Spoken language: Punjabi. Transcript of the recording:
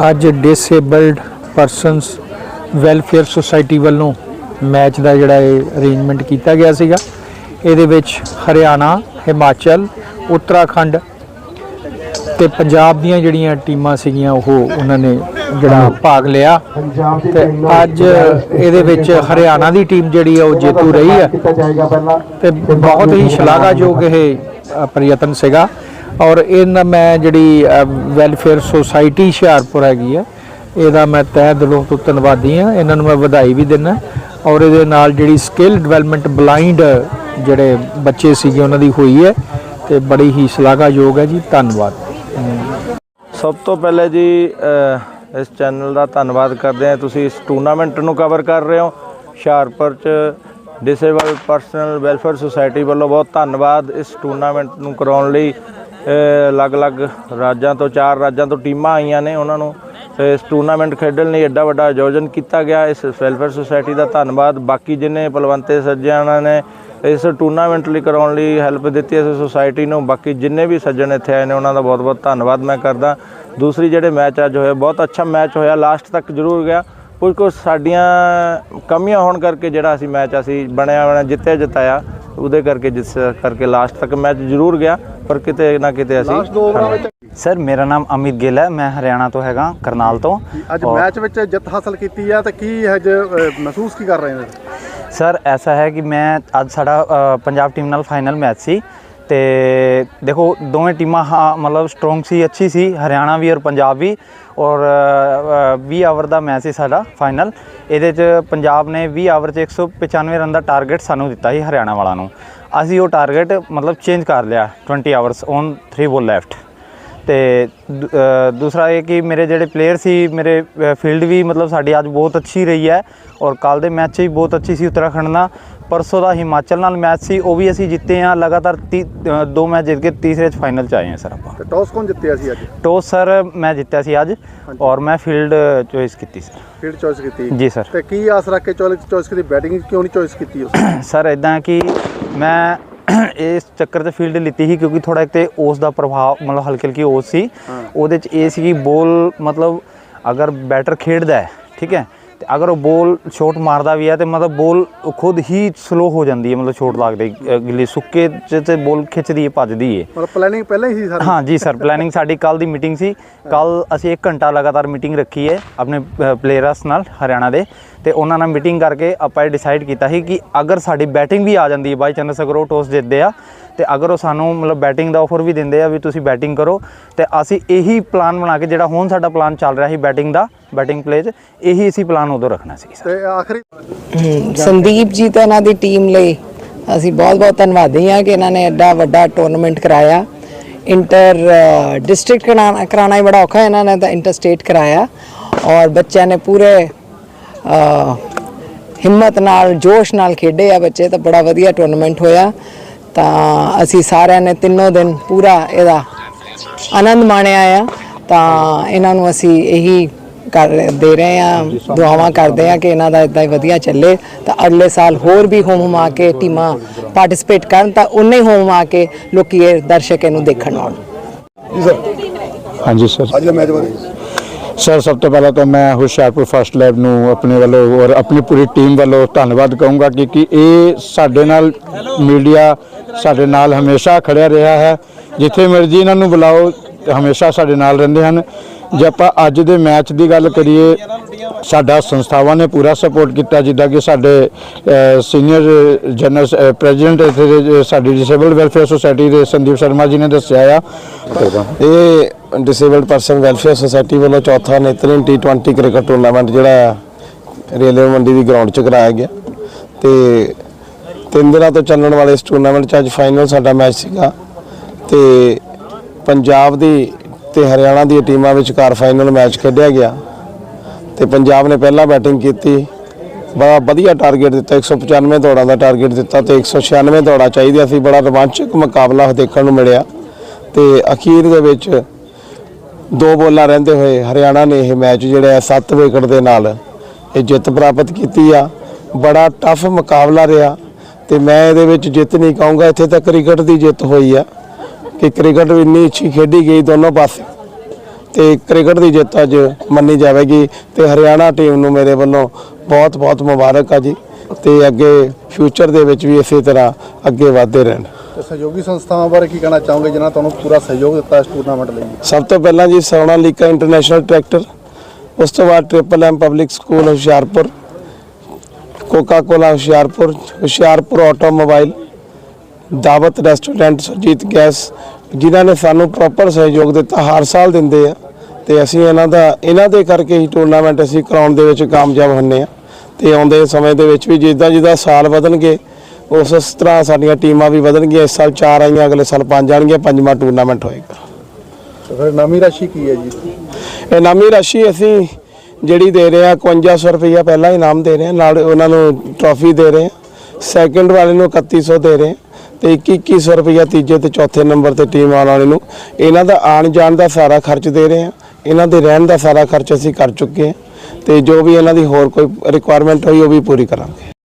ਅੱਜ ਡਿਸੇਬਲਡ ਪਰਸਨਸ ਵੈਲਫੇਅਰ ਸੁਸਾਇਟੀ ਵੱਲੋਂ ਮੈਚ ਦਾ ਜਿਹੜਾ ਇਹ ਅਰੇਂਜਮੈਂਟ ਕੀਤਾ ਗਿਆ ਸੀਗਾ। ਇਹਦੇ ਵਿੱਚ ਹਰਿਆਣਾ ਹਿਮਾਚਲ ਉੱਤਰਾਖੰਡ ਤੇ ਪੰਜਾਬ ਦੀਆਂ ਜਿਹੜੀਆਂ ਟੀਮਾਂ ਸੀਗੀਆਂ ਉਹ ਉਹਨਾਂ ਨੇ ਜਿਹੜਾ ਭਾਗ ਲਿਆ। ਤੇ ਅੱਜ ਇਹਦੇ ਵਿੱਚ ਹਰਿਆਣਾ ਦੀ ਟੀਮ ਜਿਹੜੀ ਹੈ ਉਹ ਜੇਤੂ ਰਹੀ ਹੈ ਤੇ ਬਹੁਤ ਹੀ ਸ਼ਲਾਘਾਯੋਗ ਇਹ ਪ੍ਰਯਤਨ ਸੀਗਾ। ਔਰ ਇਹਨਾਂ ਮੈਂ ਜਿਹੜੀ ਵੈਲਫੇਅਰ ਸੁਸਾਇਟੀ ਹੁਸ਼ਿਆਰਪੁਰ ਹੈਗੀ ਹੈ ਇਹਦਾ ਮੈਂ ਤਹਿ ਦਿਲੋਂ ਤੋਂ ਧੰਨਵਾਦੀ ਹਾਂ। ਇਹਨਾਂ ਨੂੰ ਮੈਂ ਵਧਾਈ ਵੀ ਦਿੰਦਾ ਔਰ ਇਹਦੇ ਨਾਲ ਜਿਹੜੀ ਸਕਿੱਲ ਡਿਵੈਲਪਮੈਂਟ ਬਲਾਈਂਡ ਜਿਹੜੇ ਬੱਚੇ ਸੀਗੇ, ਉਹਨਾਂ ਦੀ ਹੋਈ ਹੈ ਤੇ ਬੜੀ ਹੀ ਸ਼ਲਾਘਾਯੋਗ ਹੈ ਜੀ। ਧੰਨਵਾਦ। ਸਭ ਤੋਂ ਪਹਿਲੇ ਜੀ ਇਸ ਚੈਨਲ ਦਾ ਧੰਨਵਾਦ ਕਰਦੇ ਹਾਂ। ਤੁਸੀਂ ਇਸ ਟੂਰਨਾਮੈਂਟ ਨੂੰ ਕਵਰ ਕਰ ਰਹੇ ਹੋ। ਹੁਸ਼ਿਆਰਪੁਰ ਚ ਡਿਸੇਬਲ ਪਰਸਨਲ ਵੈਲਫੇਅਰ ਸੁਸਾਇਟੀ ਵੱਲੋਂ ਬਹੁਤ ਧੰਨਵਾਦ ਇਸ ਟੂਰਨਾਮੈਂਟ ਨੂੰ ਕਰਾਉਣ ਲਈ। ਅਲੱਗ-ਅਲੱਗ ਰਾਜਾਂ ਤੋਂ, ਚਾਰ ਰਾਜਾਂ ਤੋਂ ਟੀਮਾਂ ਆਈਆਂ ਨੇ ਉਹਨਾਂ ਨੂੰ। ਇਸ ਟੂਰਨਾਮੈਂਟ ਖੇਡਣ ਲਈ ਐਡਾ ਵੱਡਾ ਆਯੋਜਨ ਕੀਤਾ ਗਿਆ। ਇਸ ਵੈਲਫੇਅਰ ਸੁਸਾਇਟੀ ਦਾ ਧੰਨਵਾਦ। ਬਾਕੀ ਜਿੰਨੇ ਪਲਵੰਤੇ ਸੱਜਣਾਂ ਨੇ ਇਸ ਟੂਰਨਾਮੈਂਟ ਲਈ ਕਰਾਉਣ ਲਈ ਹੈਲਪ ਦਿੱਤੀ ਇਸ ਸੁਸਾਇਟੀ ਨੂੰ, ਬਾਕੀ ਜਿੰਨੇ ਵੀ ਸੱਜਣ ਇੱਥੇ ਆਏ ਨੇ ਉਹਨਾਂ ਦਾ ਬਹੁਤ-ਬਹੁਤ ਧੰਨਵਾਦ ਮੈਂ ਕਰਦਾ। ਦੂਸਰੀ ਜਿਹੜੇ ਮੈਚ ਅੱਜ ਹੋਏ, ਬਹੁਤ ਅੱਛਾ ਮੈਚ ਹੋਇਆ, ਲਾਸਟ ਤੱਕ ਜ਼ਰੂਰ ਗਿਆ। ਕੁਝ ਕੁਝ ਸਾਡੀਆਂ ਕਮੀਆਂ ਹੋਣ ਕਰਕੇ ਜਿਹੜਾ ਅਸੀਂ ਮੈਚ ਅਸੀਂ ਬਣਿਆ ਬਣਿਆ ਜਿੱਤਿਆ ਜਿਤਾਇਆ ਉਹਦੇ ਕਰਕੇ ਜਿਸ ਕਰਕੇ ਲਾਸਟ ਤੱਕ ਮੈਚ ਜ਼ਰੂਰ ਗਿਆ ਪਰ ਕਿਤੇ ਨਾ ਕਿਤੇ ਅਸੀਂ। ਸਰ ਮੇਰਾ ਨਾਮ ਅਮਿਤ ਗਿੱਲ ਹੈ ਮੈਂ ਹਰਿਆਣਾ ਤੋਂ ਹੈਗਾ ਕਰਨਾਲ ਤੋਂ। ਅੱਜ ਮੈਚ ਵਿੱਚ ਜਿੱਤ ਹਾਸਲ ਕੀਤੀ ਹੈ ਤਾਂ ਕੀ ਅੱਜ ਮਹਿਸੂਸ ਕੀ ਕਰ ਰਹੇ ਨੇ? ਸਰ ਐਸਾ ਹੈ ਕਿ ਮੈਂ ਅੱਜ ਸਾਡਾ ਪੰਜਾਬ ਟੀਮ ਨਾਲ ਫਾਈਨਲ ਮੈਚ ਸੀ। ਤੇ ਦੇਖੋ ਦੋਵੇਂ ਟੀਮਾਂ ਹਾਂ ਮਤਲਬ ਸਟਰੋਂਗ ਸੀ ਅੱਛੀ ਸੀ ਹਰਿਆਣਾ ਵੀ ਔਰ ਪੰਜਾਬ ਵੀ। ਔਰ ਅ, 20 ਆਵਰ ਦਾ ਮੈਚ ਸੀ ਸਾਡਾ ਫਾਈਨਲ ਇਹਦੇ ਚ ਪੰਜਾਬ ਨੇ 20 ਆਵਰ ਚ 195 ਰਨ ਦਾ ਟਾਰਗੇਟ ਸਾਨੂੰ ਦਿੱਤਾ ਸੀ ਹਰਿਆਣਾ ਵਾਲਾ ਨੂੰ। ਅਸੀਂ ਉਹ ਟਾਰਗੇਟ ਮਤਲਬ ਚੇਂਜ ਕਰ ਲਿਆ 20 ਆਵਰਸ ਔਨ 3 ਬੋਲ ਲੈਫਟ ਤੇ ਦੂਸਰਾ ਇਹ ਕਿ ਮੇਰੇ ਜਿਹੜੇ ਪਲੇਅਰ ਸੀ ਮੇਰੇ ਫੀਲਡ ਵੀ ਮਤਲਬ ਸਾਡੀ ਅੱਜ ਬਹੁਤ ਅੱਛੀ ਰਹੀ ਹੈ ਔਰ ਕੱਲ ਦੇ ਮੈਚ ਵੀ ਬਹੁਤ ਅੱਛੀ ਸੀ ਉੱਤਰਾਖੰਡ ਨਾਲ। ਪਰਸੋਂ ਦਾ ਹਿਮਾਚਲ ਨਾਲ ਮੈਚ ਸੀ ਉਹ ਵੀ ਅਸੀਂ ਜਿੱਤੇ ਹਾਂ ਲਗਾਤਾਰ ਦੋ ਮੈਚ ਜਿੱਤ ਕੇ ਤੀਸਰੇ 'ਚ ਫਾਈਨਲ 'ਚ ਆਏ ਹਾਂ ਸਰ ਆਪਾਂ। ਟੌਸ ਕੌਣ ਜਿੱਤਿਆ ਸੀ ਅੱਜ? ਟੋਸ ਸਰ ਮੈਂ ਜਿੱਤਿਆ ਸੀ ਅੱਜ ਔਰ ਮੈਂ ਫੀਲਡ ਚੋਇਸ ਕੀਤੀ ਸਰ। ਫੀਲਡ ਚੋਇਸ ਕੀਤੀ। ਜੀ ਸਰ। ਤੇ ਕੀ ਆਸ ਰੱਖ ਕੇ ਚੋਇਸ ਕੀਤੀ? ਬੈਟਿੰਗ ਕਿਉਂ ਨਹੀਂ ਚੋਇਸ ਕੀਤੀ ਉਸ ਸਰ ਇਦਾਂ ਕਿ ਮੈਂ ਇਸ ਚੱਕਰ 'ਚ ਫੀਲਡ ਲਿੱਤੀ ਸੀ ਕਿਉਂਕਿ ਥੋੜਾ ਇੱਕ ਤੇ ਉਸ ਦਾ ਪ੍ਰਭਾਵ ਮਤਲਬ ਹਲਕੀ ਹਲਕੀ ਉਸ ਸੀ। ਉਹਦੇ 'ਚ ਇਹ ਸੀ ਕਿ ਬੋਲ ਮਤਲਬ ਅਗਰ ਬੈਟਰ ਖੇਡਦਾ ਹੈ ਠੀਕ ਹੈ? ਤੇ ਅਗਰ ਉਹ ਬੋਲ ਸ਼ਾਟ ਮਾਰਦਾ ਵੀ ਹੈ ਤੇ ਮਤਲਬ ਬੋਲ ਖੁਦ ਹੀ ਸਲੋ ਹੋ ਜਾਂਦੀ ਹੈ ਮਤਲਬ ਸ਼ਾਟ ਲੱਗਦੇ ਗਿੱਲੀ ਸੁੱਕੇ 'ਚ ਤੇ ਬੋਲ ਖਿੱਚਦੀ ਹੈ ਭੱਜਦੀ ਹੈ। ਮਤਲਬ ਪਲੈਨਿੰਗ ਪਹਿਲਾਂ ਹੀ ਸੀ ਸਰ ਹਾਂ ਜੀ ਸਰ ਪਲੈਨਿੰਗ ਸਾਡੀ ਕੱਲ ਦੀ ਮੀਟਿੰਗ ਸੀ। ਕੱਲ ਅਸੀਂ 1 ਘੰਟਾ ਲਗਾਤਾਰ ਮੀਟਿੰਗ ਰੱਖੀ ਹੈ ਆਪਣੇ ਪਲੇਅਰਸ ਨਾਲ ਹਰਿਆਣਾ ਦੇ। ਤੇ ਉਹਨਾਂ ਨਾਲ ਮੀਟਿੰਗ ਕਰਕੇ ਆਪਾਂ ਇਹ ਡਿਸਾਈਡ ਕੀਤਾ ਸੀ ਕਿ ਅਗਰ ਸਾਡੀ ਬੈਟਿੰਗ ਵੀ ਆ ਜਾਂਦੀ ਹੈ ਬਾਈ ਚਾਂਸ ਅਗਰ ਉਹ ਟੋਸ ਜਿੱਤਦੇ ਆ ਤੇ ਅਗਰ ਉਹ ਸਾਨੂੰ ਮਤਲਬ ਬੈਟਿੰਗ ਦਾ ਆਫਰ ਵੀ ਦਿੰਦੇ ਆ ਵੀ ਤੁਸੀਂ ਬੈਟਿੰਗ ਕਰੋ ਤੇ ਅਸੀਂ ਇਹੀ ਪਲਾਨ ਬਣਾ ਕੇ ਜਿਹੜਾ ਹੁਣ ਸਾਡਾ ਪਲਾਨ ਚੱਲ ਰਿਹਾ ਸੀ ਬੈਟਿੰਗ ਦਾ ਬੈਟਿੰਗ ਪਲੇ 'ਚ ਇਹੀ ਅਸੀਂ ਪਲਾਨ ਉਦੋਂ ਰੱਖਣਾ ਸੀ ਤੇ ਆਖਰੀ ਸੰਦੀਪ ਜੀ ਤੇ ਇਹਨਾਂ ਦੀ ਟੀਮ ਲਈ ਅਸੀਂ ਬਹੁਤ-ਬਹੁਤ ਧੰਨਵਾਦੀ ਹਾਂ ਕਿ ਇਹਨਾਂ ਨੇ ਐਡਾ ਵੱਡਾ ਟੂਰਨਾਮੈਂਟ ਕਰਾਇਆ। ਇੰਟਰ ਡਿਸਟ੍ਰਿਕਟ ਕਰਾਣਾ ਕਰਾਉਣਾ ਹੀ ਬੜਾ ਔਖਾ ਹੈ ਇਹਨਾਂ ਨੇ ਤਾਂ ਇੰਟਰ ਸਟੇਟ ਕਰਾਇਆ। ਔਰ ਬੱਚਿਆਂ ਨੇ ਪੂਰੇ ਹਿੰਮਤ ਨਾਲ ਜੋਸ਼ ਨਾਲ ਖੇਡੇ ਆ ਬੱਚੇ ਤਾਂ ਬੜਾ ਵਧੀਆ ਟੂਰਨਾਮੈਂਟ ਹੋਇਆ। ਤਾਂ ਅਸੀਂ ਸਾਰਿਆਂ ਨੇ ਤਿੰਨੋਂ ਦਿਨ ਪੂਰਾ ਇਹਦਾ ਆਨੰਦ ਮਾਣਿਆ ਆ। ਤਾਂ ਇਹਨਾਂ ਨੂੰ ਅਸੀਂ ਇਹੀ ਕਰ ਦੇ ਰਹੇ ਆ ਦੁਆਵਾਂ ਕਰਦੇ ਆ ਕਿ ਇਹਨਾਂ ਦਾ ਇਦਾਂ ਹੀ ਵਧੀਆ ਚੱਲੇ। ਤਾਂ ਅਗਲੇ ਸਾਲ ਹੋਰ ਵੀ ਹੋਮ ਹਮਾ ਕੇ ਟੀਮਾਂ ਪਾਰਟਿਸਿਪੇਟ ਕਰਨ ਤਾਂ ਉਨੇ ਹੀ ਹੋਮ ਹਮਾ ਕੇ ਲੋਕੀ ਇਹ ਦਰਸ਼ਕ ਇਹਨੂੰ ਦੇਖਣ ਆਉਣ। ਹਾਂਜੀ ਸਰ ਅੱਜ ਦਾ ਮੈਚ ਬਾਰੇ। ਸਰ, ਸਭ ਤੋਂ ਪਹਿਲਾਂ ਤਾਂ ਮੈਂ ਹੁਸ਼ਿਆਰਪੁਰ ਫਸਟ ਲੈਬ ਨੂੰ ਆਪਣੇ ਵੱਲੋਂ ਔਰ ਆਪਣੀ ਪੂਰੀ ਟੀਮ ਵੱਲੋਂ ਧੰਨਵਾਦ ਕਹੂੰਗਾ ਕਿਉਂਕਿ ਇਹ ਸਾਡੇ ਨਾਲ ਮੀਡੀਆ ਸਾਡੇ ਨਾਲ ਹਮੇਸ਼ਾ ਖੜਿਆ ਰਿਹਾ ਹੈ। ਜਿੱਥੇ ਮਰਜ਼ੀ ਇਹਨਾਂ ਨੂੰ ਬੁਲਾਓ, ਹਮੇਸ਼ਾ ਸਾਡੇ ਨਾਲ ਰਹਿੰਦੇ ਹਨ। ਜੇ ਆਪਾਂ ਅੱਜ ਦੇ ਮੈਚ ਦੀ ਗੱਲ ਕਰੀਏ ਸਾਡਾ ਸੰਸਥਾਵਾਂ ਨੇ ਪੂਰਾ ਸਪੋਰਟ ਕੀਤਾ ਜਿੱਦਾਂ ਕਿ ਸਾਡੇ ਸੀਨੀਅਰ ਜਨਰਲ ਪ੍ਰੈਜ਼ੀਡੈਂਟ ਇੱਥੇ ਸਾਡੀ ਡਿਸੇਬਲਡ ਵੈਲਫੇਅਰ ਸੁਸਾਇਟੀ ਦੇ ਸੰਦੀਪ ਸ਼ਰਮਾ ਜੀ ਨੇ ਦੱਸਿਆ ਆ। ਇਹ ਡਿਸੇਬਲਡ ਪਰਸਨ ਵੈਲਫੇਅਰ ਸੁਸਾਇਟੀ ਵੱਲੋਂ ਚੌਥਾ ਨੇਤਰਨ ਟੀ20 ਕ੍ਰਿਕਟ ਟੂਰਨਾਮੈਂਟ ਜਿਹੜਾ ਰੇਲਵੇ ਮੰਡੀ ਦੀ ਗਰਾਊਂਡ 'ਚ ਕਰਾਇਆ ਗਿਆ। ਤੇ ਤਿੰਨ ਦਿਨਾਂ ਤੋਂ ਚੱਲਣ ਵਾਲੇ ਇਸ ਟੂਰਨਾਮੈਂਟ 'ਚ ਅੱਜ ਫਾਈਨਲ ਸਾਡਾ ਮੈਚ ਸੀਗਾ। ਤੇ ਪੰਜਾਬ ਦੀ ਤੇ ਹਰਿਆਣਾ ਦੀ ਟੀਮਾਂ ਵਿਚਕਾਰ ਫਾਈਨਲ ਮੈਚ ਖੇਡਿਆ ਗਿਆ। ਤੇ ਪੰਜਾਬ ਨੇ ਪਹਿਲਾਂ ਬੈਟਿੰਗ ਕੀਤੀ। ਬੜਾ ਵਧੀਆ ਟਾਰਗੇਟ ਦਿੱਤਾ। 195 ਦੌੜਾਂ ਦਾ ਟਾਰਗੇਟ ਦਿੱਤਾ ਤੇ 196 ਦੌੜਾਂ ਚਾਹੀਦੀਆਂ ਸੀ। ਬੜਾ ਰੋਮਾਂਚਕ ਮੁਕਾਬਲਾ ਦੇਖਣ ਨੂੰ ਮਿਲਿਆ। ਤੇ ਅਖੀਰ ਦੇ ਵਿੱਚ ਦੋ ਬੋਲਾਂ ਰਹਿੰਦੇ ਹੋਏ ਹਰਿਆਣਾ ਨੇ ਇਹ ਮੈਚ ਜਿਹੜਾ ਹੈ 7 ਵਿਕਟ ਦੇ ਨਾਲ ਇਹ ਜਿੱਤ ਪ੍ਰਾਪਤ ਕੀਤੀ ਆ। ਬੜਾ ਟਫ ਮੁਕਾਬਲਾ ਰਿਹਾ ਤੇ ਮੈਂ ਇਹਦੇ ਵਿੱਚ ਜਿੱਤ ਨਹੀਂ ਕਹੂੰਗਾ। ਇੱਥੇ ਤਾਂ ਕ੍ਰਿਕਟ ਦੀ ਜਿੱਤ ਹੋਈ ਆ ਕਿ ਕ੍ਰਿਕਟ ਇੰਨੀ ਅੱਛੀ ਖੇਡੀ ਗਈ ਦੋਨੋਂ ਪਾਸੇ। ਤੇ ਕ੍ਰਿਕਟ ਦੀ ਜਿੱਤ ਅੱਜ ਮੰਨੀ ਜਾਵੇਗੀ ਤੇ ਹਰਿਆਣਾ ਟੀਮ ਨੂੰ ਮੇਰੇ ਵੱਲੋਂ ਬਹੁਤ ਬਹੁਤ ਮੁਬਾਰਕ ਆ ਜੀ ਤੇ ਅੱਗੇ ਫਿਊਚਰ ਦੇ ਵਿੱਚ ਵੀ ਇਸੇ ਤਰ੍ਹਾਂ ਅੱਗੇ ਵਧਦੇ ਰਹਿਣ। ਤੇ ਸਹਿਯੋਗੀ ਸੰਸਥਾਵਾਂ ਬਾਰੇ ਕੀ ਕਹਿਣਾ ਚਾਹੋਗੇ ਜਿਨ੍ਹਾਂ ਤੁਹਾਨੂੰ ਪੂਰਾ ਸਹਿਯੋਗ ਦਿੱਤਾ ਇਸ ਟੂਰਨਾਮੈਂਟ ਲਈ? ਸਭ ਤੋਂ ਪਹਿਲਾਂ ਜੀ ਸੋਨਾਲੀਕਾ ਇੰਟਰਨੈਸ਼ਨਲ ਟਰੈਕਟਰ ਉਸ ਤੋਂ ਬਾਅਦ triple M public school Hoshiarpur Coca Cola Hoshiarpur Hoshiarpur automobile Dawat restaurant Surjit gas ਜਿਨ੍ਹਾਂ ਨੇ ਸਾਨੂੰ ਪ੍ਰੋਪਰ ਸਹਿਯੋਗ ਦਿੱਤਾ ਹਰ ਸਾਲ ਦਿੰਦੇ ਆ। ਤੇ ਅਸੀਂ ਇਹਨਾਂ ਦਾ ਇਹਨਾਂ ਦੇ ਕਰਕੇ ਹੀ ਟੂਰਨਾਮੈਂਟ ਅਸੀਂ ਕਰਾਉਣ ਦੇ ਵਿੱਚ ਕਾਮਯਾਬ ਹੁੰਨੇ ਆ। ਤੇ ਆਉਂਦੇ ਸਮੇਂ ਦੇ ਵਿੱਚ ਵੀ ਜਿੱਦਾਂ ਜਿੱਦਾਂ ਸਾਲ ਵਧਣਗੇ ਉਸ ਤਰ੍ਹਾਂ ਸਾਡੀਆਂ ਟੀਮਾਂ ਵੀ ਵਧਣਗੀਆਂ। ਇਸ ਸਾਲ 4 ਆਈਆਂ ਅਗਲੇ ਸਾਲ 5 ਆਣਗੀਆਂ ਪੰਜਵਾਂ ਟੂਰਨਾਮੈਂਟ ਹੋਏਗਾ। ਫਿਰ ਨਵੀਂ ਰਾਸ਼ੀ ਕੀ ਹੈ ਜੀ? ਇਨਾਮੀ ਰਾਸ਼ੀ ਅਸੀਂ ਜਿਹੜੀ ਦੇ ਰਹੇ ਆ 5100 ਰੁਪਈਆ ਪਹਿਲਾ ਇਨਾਮ ਦੇ ਰਹੇ ਆ। ਨਾਲ ਉਹਨਾਂ ਨੂੰ ਟਰਾਫੀ ਦੇ ਰਹੇ ਆ। ਸੈਕੰਡ ਵਾਲੇ ਨੂੰ 3100 ਦੇ ਰਹੇ ਆ। ਤੇ 2100 ਰੁਪਈਆ ਤੀਜੇ ਤੇ ਚੌਥੇ ਨੰਬਰ ਤੇ ਟੀਮ ਆਉਣ ਵਾਲੇ ਨੂੰ। ਇਹਨਾਂ ਦਾ ਆਣ ਜਾਣ ਦਾ ਸਾਰਾ ਖਰਚ ਦੇ ਰਹੇ ਆ ਇਹਨਾਂ ਦੇ ਰਹਿਣ ਦਾ ਸਾਰਾ ਖਰਚ ਅਸੀਂ ਕਰ ਚੁੱਕੇ ਆ ਤੇ ਜੋ ਵੀ ਇਹਨਾਂ ਦੀ ਹੋਰ ਕੋਈ ਰਿਕੁਆਇਰਮੈਂਟ ਹੋਈ, ਉਹ ਵੀ ਪੂਰੀ ਕਰਾਂਗੇ।